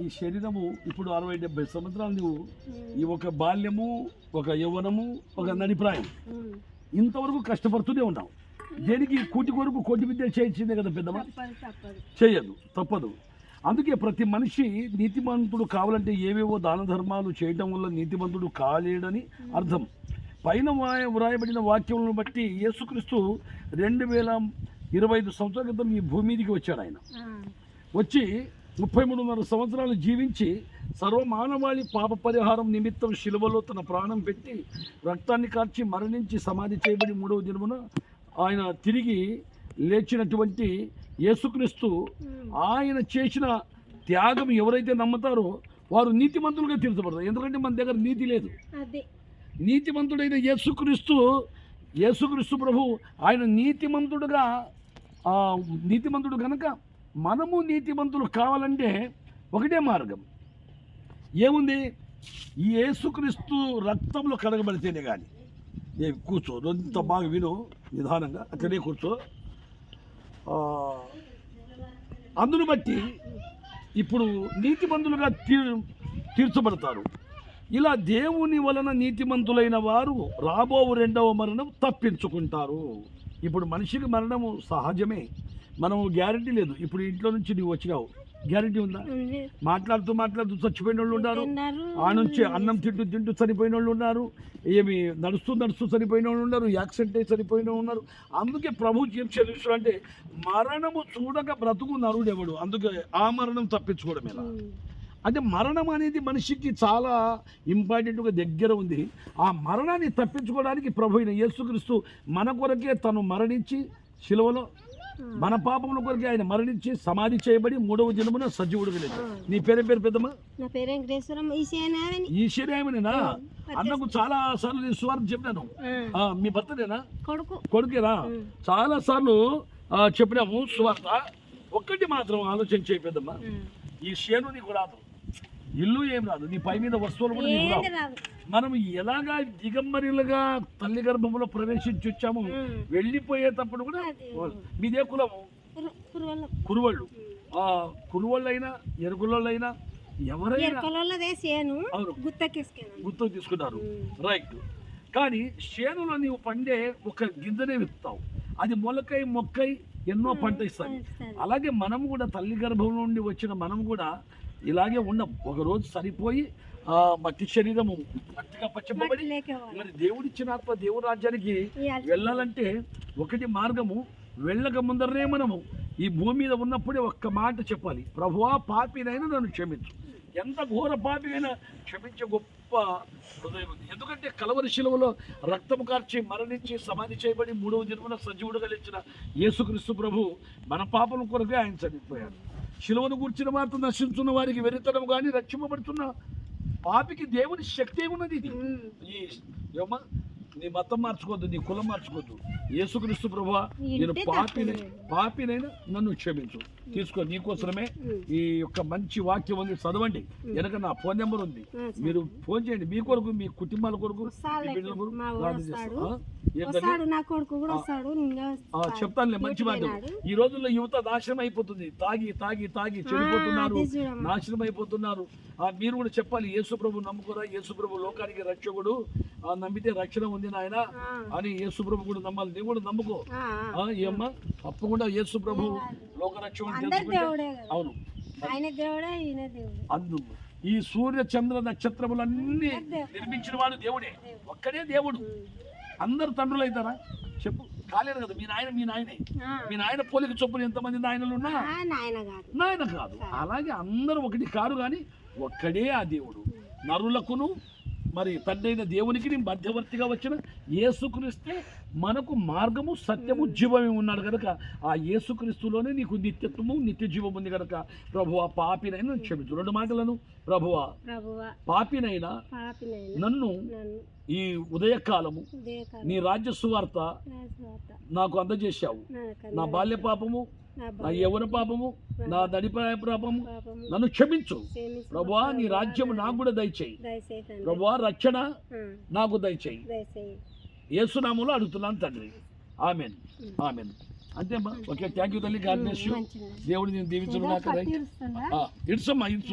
ఈ శరీరము ఇప్పుడు అరవై డెబ్బై సంవత్సరాలు నువ్వు ఈ ఒక బాల్యము ఒక యవ్వనము ఒక నడిప్రాయం ఇంతవరకు కష్టపడుతూనే ఉన్నావు. దేనికి కూటి కొరకు కోటి విద్య చేయించిందే కదా పెద్దమ్మ? చేయదు తప్పదు. అందుకే ప్రతి మనిషి నీతిమంతుడు కావాలంటే ఏవేవో దాన ధర్మాలు చేయటం వల్ల నీతిమంతుడు కాలేడని అర్థం. పైన వ్రాయ- వ్రాయబడిన వాక్యములను బట్టి యేసుక్రీస్తు రెండు వేల ఇరవై ఐదు సంవత్సరాల క్రితం ఈ భూమి మీదకి వచ్చాడు ఆయన. వచ్చి ముప్పై మూడున్నర సంవత్సరాలు జీవించి సర్వమానవాళి పాప పరిహారం నిమిత్తం శిలువలో తన ప్రాణం పెట్టి రక్తాన్ని కార్చి మరణించి సమాధి చేయబడి మూడవ దినమున ఆయన తిరిగి లేచినటువంటి యేసుక్రీస్తు ఆయన చేసిన త్యాగం ఎవరైతే నమ్ముతారో వారు నీతిమంతులుగా తీర్చబడతారు. ఎందుకంటే మన దగ్గర నీతి లేదు. నీతిమంతుడైన యేసుక్రీస్తు యేసుక్రీస్తు ప్రభు ఆయన నీతిమంతుడుగా నీతిమంతుడు కనుక మనము నీతిమంతులు కావాలంటే ఒకటే మార్గం. ఏముంది? ఈ యేసుక్రీస్తు రక్తంలో కడగబడితేనే కానీ నేను కూర్చో ఎంత బాగా విను నిదానంగా అక్కడే కూర్చో. అందును బట్టి ఇప్పుడు నీతిమంతులుగా తీర్ తీర్చబడతారు. ఇలా దేవుని వలన నీతిమంతులైన వారు రాబో రెండవ మరణం తప్పించుకుంటారు. ఇప్పుడు మనిషికి మరణము సహజమే. మనము గ్యారంటీ లేదు. ఇప్పుడు ఇంట్లో నుంచి నువ్వు వచ్చినావు. గ్యారంటీ ఉందా. మాట్లాడుతూ మాట్లాడుతూ చచ్చిపోయిన వాళ్ళు ఉన్నారు ఆ నుంచి అన్నం తింటూ తింటూ చనిపోయిన వాళ్ళు ఉన్నారు. ఏమి నడుస్తూ నడుస్తూ చనిపోయిన వాళ్ళు ఉన్నారు. యాక్సిడెంట్ అయి చనిపోయిన ఉన్నారు. అందుకే ప్రభు ఏం అంటే మరణము చూడక బ్రతుకు నరుడెవడు అందుకే ఆ మరణం తప్పించుకోవడం ఎలా? అంటే మరణం అనేది మనిషికి చాలా ఇంపార్టెంట్గా దగ్గర ఉంది. ఆ మరణాన్ని తప్పించుకోవడానికి ప్రభు అయిన యేసుక్రీస్తు మన కొరకే తను మరణించి శిలువలో మన పాపముల కొరకే ఆయన మరణించి సమాధి చేయబడి మూడవ జన్మన సజీవుడు లేదు నీ పేరే పేరు పెద్దమ్మా? నా పేరు అన్నకు చాలా సార్లు నేను సువార్త చెప్పినాను ఆ, మీ భర్తనేనా? కొడుకు. కొడుకేనా? చాలా సార్లు చెప్పినాము సువార్త. ఒక్కటి మాత్రం ఆలోచన చేయపెద్దమ్మా ఈ శేను నీకు రాదు. ఇల్లు ఏం రాదు. నీ పై మీద వస్తువులు కూడా నీకు రావు. మనం ఎలాగా దిగంబరిలుగా తల్లి గర్భంలో ప్రవేశించి వచ్చాము వెళ్ళిపోయేటప్పుడు కూడా. మీదే కులము. కురువళ్ళు. ఆ కురువళ్ళైనా ఎరుగుళ్ళైనా ఎవరైనా గుర్తుకు తీసుకున్నారు. రైట్. కానీ చేనులో నీవు పండే ఒక గింజనే విత్తావు. అది మొలకై మొక్కై ఎన్నో పంట ఇస్తాయి. అలాగే మనం కూడా తల్లి గర్భం నుండి వచ్చిన మనం కూడా ఇలాగే ఉండం. ఒక రోజు సరిపోయి ఆ మట్టి శరీరము మట్టిగా పచ్చబడి మరి దేవుడిచ్చిన ఆత్మ దేవుడి రాజ్యానికి వెళ్ళాలంటే ఒకటి మార్గము వెళ్ళక ముందరనే మనము. ఈ భూమి మీద ఉన్నప్పుడే ఒక్క మాట చెప్పాలి. ప్రభువా పాపినైనా నన్ను క్షమించు. ఎంత ఘోర పాపి అయినా క్షమించే గొప్ప హృదయం ఉంది. ఎందుకంటే కలవరి శిలువలో రక్తము కార్చి మరణించి సమాధి చేయబడి మూడవ జన్మన సజీవుడు కలిగించిన యేసుక్రీస్తు ప్రభు మన పాపల కొరకే ఆయన చనిపోయాడు. శిలువను కూర్చిన మాత్రం నశించున్న వారికి వెరితడం కానీ రక్షింపబడుతున్న పాపికి దేవుని శక్తి ఏమున్నది? ఇది. ఈ ఏమ్మా నీ మతం మార్చుకోవద్దు నీ కులం మార్చుకోవద్దు. యేసుక్రీస్తు ప్రభు నేను పాపిని. పాపినైనా నన్ను క్షమించు. తీసుకో నీకోసమే ఈ యొక్క మంచి వాక్యం ఉంది. చదవండి. వెనక నా ఫోన్ నెంబర్ ఉంది. మీరు ఫోన్ చేయండి. మీ కొరకు మీ కుటుంబాల కొరకు మీ బిడ్డల వస్తాడు. నా కొడుకు కూడా చెప్తానులే మంచి మాట. ఈ రోజుల్లో యువత నాశనం అయిపోతుంది తాగి తాగి తాగి చెడిపోతున్నారు. నాశనం అయిపోతున్నారు మీరు కూడా చెప్పాలి యేసు ప్రభు నమ్ముకోరా? యేసు ప్రభు లోకానికి రక్షకుడు. ఆ, నమ్మితే రక్షణ ఉంది నాయన. అని యేసు ప్రభు కూడా నమ్మాలి. నీవు కూడా నమ్ముకో. ఏమ్మా? తప్పకుండా యేసు ప్రభు లోక రక్షకుడు అవును. ఆయన దేవుడే ఈయన దేవుడే. అందు ఈ సూర్య చంద్ర నక్షత్రములన్నీ నిర్మించిన వాడు దేవుడే. ఒక్కడే దేవుడు. అందరు తండ్రులు అవుతారా? చెప్పు. కాలేరు కదా మీ నాయన మీ నాయనే. మీ నాయన పోలిక చొప్పున ఎంతమంది నాయనలు ఉన్నా? నాయన కాదు. నాయన కాదు. అలాగే అందరూ ఒకటి కారు కానీ ఒక్కడే ఆ దేవుడు. నరులకును మరి తండ్రైన దేవునికి మధ్యవర్తిగా వచ్చిన యేసుక్రీస్తే మనకు మార్గము సత్యము జీవమే ఉన్నాడు కనుక ఆ యేసుక్రీస్తులోనే నీకు నిత్యత్వము నిత్య జీవం ఉంది కనుక ప్రభు ఆ పాపినైనా క్షమించు. రెండు మాటలను ప్రభువ. ప్రభువా. పాపినైనా నన్ను ఈ ఉదయకాలము ఉదయకాలం నీ రాజ్య సువార్త నాకు అందజేశావు. నా బాల్య పాపము నా యవన పాపము నా దడిపాయ పాపము నన్ను క్షమించు. ప్రభువా నీ రాజ్యం నాకు కూడా దయచేయి. ప్రభువా రక్షణ నాకు దయచేయి. ఏసునామంలో అడుగుతున్నాను తండ్రి. ఆమెన్. ఆమెన్. అంతేమ్మా ఓకే థ్యాంక్ యూ తల్లి. గాడ్ బ్లెస్ యూ దేవుడు నేను దీవించడం ఇడ్సమ్మా ఇడ్సు